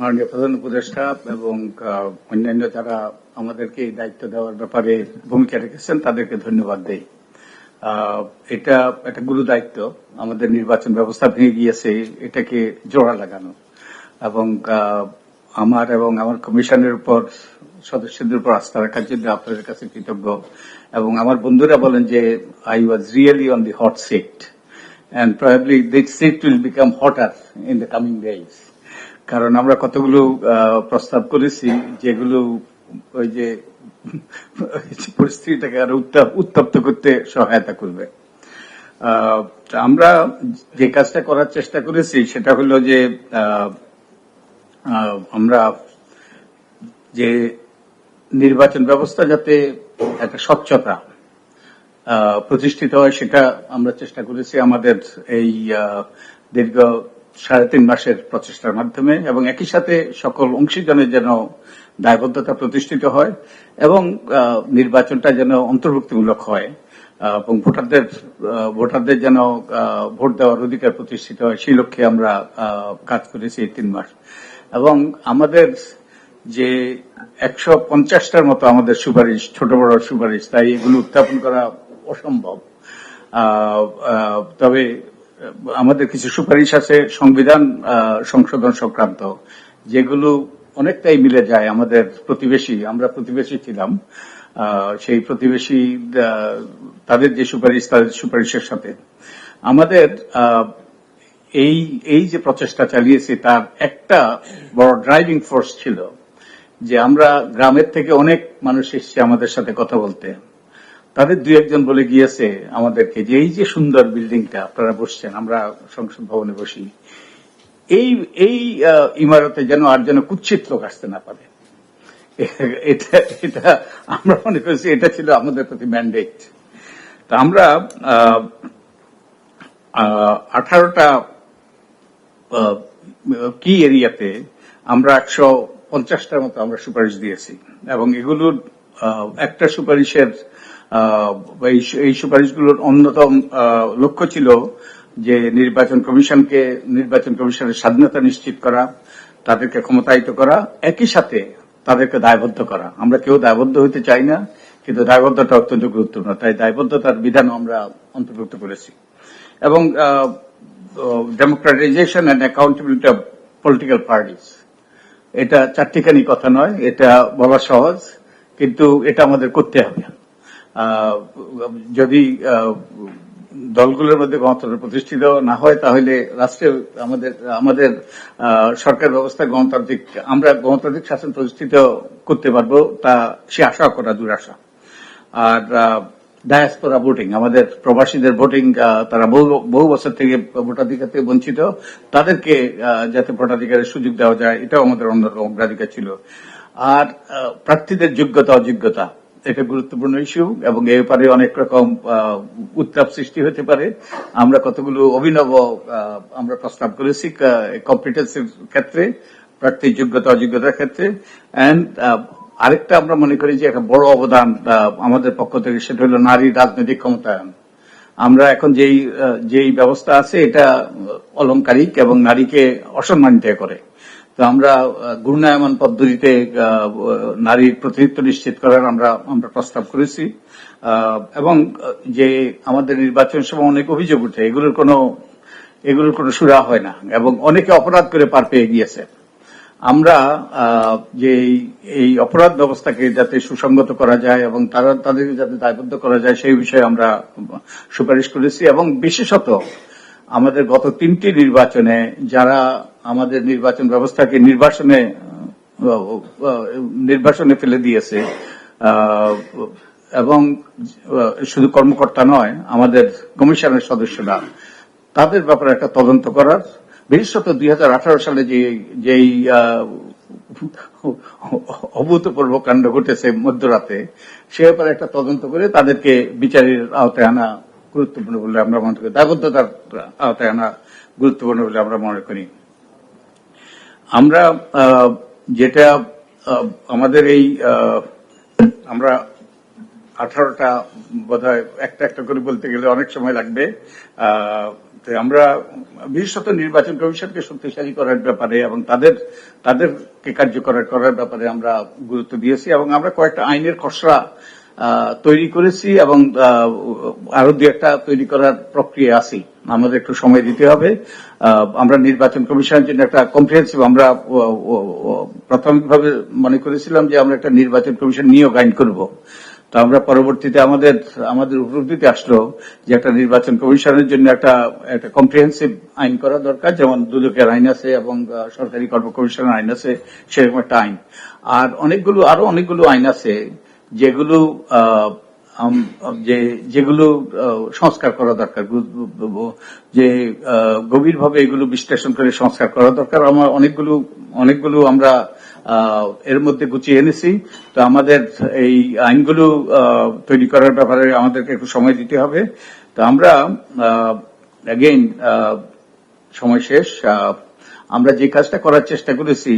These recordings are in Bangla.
মাননীয় প্রধান উপদেষ্টা এবং অন্যান্য যারা আমাদেরকে এই দায়িত্ব দেওয়ার ব্যাপারে ভূমিকা রেখেছেন, তাদেরকে ধন্যবাদ দেই। এটা একটা গুরু দায়িত্ব। আমাদের নির্বাচন ব্যবস্থা ভেঙে গিয়েছে, এটাকে জোড়া লাগানো। এবং আমার এবং আমার কমিশনের উপর, সদস্যদের উপর আস্থা রাখার জন্য আপনাদের কাছে কৃতজ্ঞ। এবং আমার বন্ধুরা বলেন যে I was really on the hot seat and probably this seat will become hotter in the coming days. কারণ আমরা কতগুলো প্রস্তাব করেছি, যেগুলো ওই যে পরিস্থিতিটাকে আরও উত্তপ্ত করতে সহায়তা করবে। আমরা যে কাজটা করার চেষ্টা করেছি, সেটা হলো যে আমরা যে নির্বাচন ব্যবস্থা যাতে একটা স্বচ্ছতা প্রতিষ্ঠিত হয়, সেটা আমরা চেষ্টা করেছি। আমাদের এই দীর্ঘ সাড়ে তিন মাসের প্রচেষ্টার মাধ্যমে এবং একই সাথে সকল অংশীজনের যেন দায়বদ্ধতা প্রতিষ্ঠিত হয় এবং নির্বাচনটা যেন অন্তর্ভুক্তিমূলক হয় এবং ভোটারদের ভোটারদের যেন ভোট দেওয়ার অধিকার প্রতিষ্ঠিত হয়, সেই লক্ষ্যে আমরা কাজ করেছি এই তিন মাস। এবং আমাদের যে একশো পঞ্চাশটার মতো আমাদের সুপারিশ, ছোট বড় সুপারিশ, তাই এগুলো উত্থাপন করা অসম্ভব। তবে আমাদের কিছু সুপারিশ আছে, সংবিধান সংশোধন সংক্রান্ত, যেগুলো অনেকটাই মিলে যায় আমাদের প্রতিবেশী, আমরা প্রতিবেশী ছিলাম সেই প্রতিবেশী তাদের যে সুপারিশ, তাদের সুপারিশের সাথে। আমাদের এই এই যে প্রচেষ্টা চালিয়েছি, তার একটা বড় ড্রাইভিং ফোর্স ছিল যে আমরা গ্রামের থেকে অনেক মানুষ এসছে আমাদের সাথে কথা বলতে। তাদের দুই একজন বলে গিয়েছে আমাদেরকে যে এই যে সুন্দর বিল্ডিংটা, আপনারা বসছেন, আমরা সংসদ ভবনে বসি। এই এই ইমারতে যেন আর যেন কুচ্ছিত লোক আসতে না পারে। এটা এটা আমরা মনে করছি এটা ছিল আমাদের প্রতি ম্যান্ডেট তা আমরা আঠারোটা কি এরিয়াতে আমরা একশো পঞ্চাশটার মতো আমরা সুপারিশ দিয়েছি। এবং এগুলোর একটা সুপারিশের এই- সুপারিশগুলোর অন্যতম লক্ষ্য ছিল যে নির্বাচন কমিশনকে, নির্বাচন কমিশনের স্বাধীনতা নিশ্চিত করা, তাদেরকে ক্ষমতায়িত করা, একই সাথে তাদেরকে দায়বদ্ধ করা। আমরা কেউ দায়বদ্ধ হতে চাই না, কিন্তু দায়বদ্ধতা অত্যন্ত গুরুত্বপূর্ণ। তাই দায়বদ্ধতার বিধানও আমরা অন্তর্ভুক্ত করেছি। এবং democratisation and accountability of political parties এটা চারটিখানি কথা নয়, এটা বলা সহজ, কিন্তু এটা আমাদের করতে হবে। যদি দলগুলোর মধ্যে গণতন্ত্র প্রতিষ্ঠিত না হয়, তাহলে রাষ্ট্রে আমাদের আমাদের সরকার ব্যবস্থা গণতান্ত্রিক, আমরা গণতান্ত্রিক শাসন প্রতিষ্ঠিত করতে পারব, তা সে আশা করা দুরাশা আর ডায়াসপোরা ভোটিং আমাদের প্রবাসীদের ভোটিং তারা বহু বছর থেকে ভোটাধিকার থেকে বঞ্চিত, তাদেরকে যাতে ভোটাধিকারের সুযোগ দেওয়া যায়, এটাও আমাদের অন্যতম অগ্রাধিকার ছিল। আর প্রার্থীদের যোগ্যতা, অযোগ্যতা এটা গুরুত্বপূর্ণ ইস্যু, এবং এ ব্যাপারে অনেক রকম উত্তাপ সৃষ্টি হতে পারে। আমরা কতগুলো অভিনব আমরা প্রস্তাব করেছি কম্পিটেন্সের ক্ষেত্রে প্রার্থীর যোগ্যতা অযোগ্যতার ক্ষেত্রে। অ্যান্ড আরেকটা আমরা মনে করি যে একটা বড় অবদান আমাদের পক্ষ থেকে, সেটা হলো নারী রাজনৈতিক ক্ষমতায়ন। আমরা এখন যেই যেই ব্যবস্থা আছে, এটা অলংকারিক এবং নারীকে অসম্মানিত করে। তো আমরা ঘূর্ণায়মান পদ্ধতিতে নারীর প্রতিনিধিত্ব নিশ্চিত করার আমরা আমরা প্রস্তাব করেছি। এবং যে আমাদের নির্বাচন সময় অনেক অভিযোগ উঠে, এগুলোর কোনো এগুলোর কোনো সুরা হয় না, এবং অনেকে অপরাধ করে পার পেয়ে গিয়েছে। আমরা যে এই অপরাধ ব্যবস্থাকে যাতে সুসংগত করা যায় এবং তারা, তাদেরকে যাতে দায়বদ্ধ করা যায়, সেই বিষয়ে আমরা সুপারিশ করেছি এবং বিশেষত আমাদের গত তিনটি নির্বাচনে যারা আমাদের নির্বাচন ব্যবস্থাকে নির্বাচনে নির্বাচনে ফেলে দিয়েছে, এবং শুধু কর্মকর্তা নয়, আমাদের কমিশনের সদস্যরা, তাদের ব্যাপারে একটা তদন্ত করার, বিশেষত দুই হাজার আঠারো সালে যে, যেই, অভূতপূর্ব কাণ্ড ঘটেছে মধ্যরাতে, সে ব্যাপারে একটা তদন্ত করে তাদেরকে বিচারের আওতায় আনা গুরুত্বপূর্ণ বলে আমরা মনে করি। দায়বদ্ধতার আওতায় আনা গুরুত্বপূর্ণ বলে আমরা মনে করি। আমরা যেটা আমাদের এই আমরা আঠারোটা বোধ একটা একটা করে বলতে গেলে অনেক সময় লাগবে। আমরা বিশেষত নির্বাচন কমিশনকে শক্তিশালী করার ব্যাপারে এবং তাদের, তাদেরকে কার্যকর করার ব্যাপারে আমরা গুরুত্ব দিয়েছি এবং আমরা কয়েকটা আইনের খসড়া তৈরি করেছি এবং আরও দু একটা তৈরি করার প্রক্রিয়া আছি। আমাদের একটু সময় দিতে হবে। আমরা নির্বাচন কমিশনের জন্য একটা কম্প্রিহেন্সিভ আমরা প্রাথমিকভাবে মনে করেছিলাম যে আমরা একটা নির্বাচন কমিশন নিয়োগ আইন করব। তো আমরা পরবর্তীতে আমাদের আমাদের উপলব্ধিতে আসলো যে একটা নির্বাচন কমিশনের জন্য একটা একটা কম্প্রিহেন্সিভ আইন করা দরকার। যেমন দুদকের আইন আছে এবং সরকারি কর্ম কমিশনের আইন আছে, সেরকম একটা আইন। আর অনেকগুলো, আরও অনেকগুলো আইন আছে। যেগুলো যে, যেগুলো সংস্কার করা দরকার যে গভীরভাবে এগুলো বিশ্লেষণ করে সংস্কার করা দরকার। আমার অনেকগুলো অনেকগুলো আমরা এর মধ্যে গুছিয়ে এনেছি। তো আমাদের এই আইনগুলো তৈরি করার ব্যাপারে আমাদেরকে একটু সময় দিতে হবে। তো আমরা অ্যাগেইন সময় শেষ। আমরা যে কাজটা করার চেষ্টা করেছি,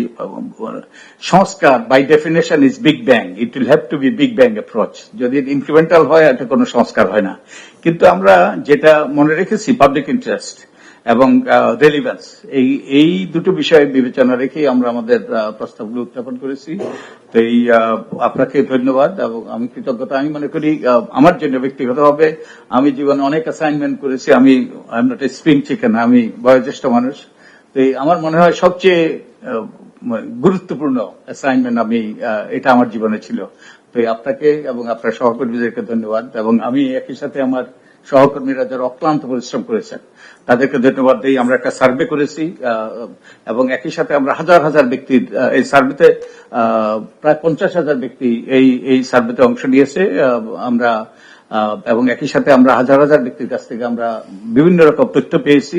সংস্কার by definition is big bang it will have to be big bang approach যদি ইনক্রিমেন্টাল হয়, এটা কোনো সংস্কার হয় না। কিন্তু আমরা যেটা মনে রেখেছি পাবলিক ইন্টারেস্ট এবং রেলিভেন্স এই এই দুটো বিষয় বিবেচনা রেখে আমরা আমাদের প্রস্তাবগুলো উত্থাপন করেছি। তো এই আপনাকে ধন্যবাদ এবং আমি কৃতজ্ঞতা। আমি মনে করি আমার জন্য ব্যক্তিগতভাবে আমি জীবনে অনেক অ্যাসাইনমেন্ট করেছি। আমি I am not a spring chicken আমি বয়োজ্যেষ্ঠ মানুষ। তো আমার মনে হয় সবচেয়ে গুরুত্বপূর্ণ অ্যাসাইনমেন্ট আমি এটা আমার জীবনে ছিল। তো আপনাকে এবং আপনার সহকর্মীদেরকে ধন্যবাদ এবং আমি একই সাথে আমার সহকর্মীরা যারা অক্লান্ত পরিশ্রম করেছেন তাদেরকে ধন্যবাদ দিই আমরা একটা সার্ভে করেছি এবং একই সাথে আমরা হাজার হাজার ব্যক্তির আহ, এই সার্ভেতে প্রায় পঞ্চাশ হাজার ব্যক্তি এই এই সার্ভেতে অংশ নিয়েছে। আমরা এবং একই সাথে আমরা হাজার হাজার ব্যক্তির কাছ থেকে আমরা বিভিন্ন রকম তথ্য পেয়েছি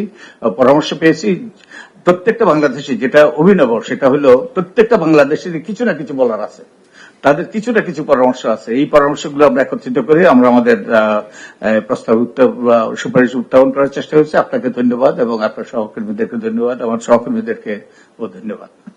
পরামর্শ পেয়েছি। প্রত্যেকটা বাংলাদেশি যেটা অভিনব, সেটা হলো প্রত্যেকটা বাংলাদেশের কিছু না কিছু বলার আছে। তাদের কিছু না কিছু পরামর্শ আছে। এই পরামর্শগুলো আমরা একত্রিত করে আমরা আমাদের প্রস্তাব সুপারিশ উত্থাপন করার চেষ্টা হচ্ছে আপনাকে ধন্যবাদ এবং আপনার সহকর্মীদেরকে ধন্যবাদ। আমার সহকর্মীদেরকে ও ধন্যবাদ।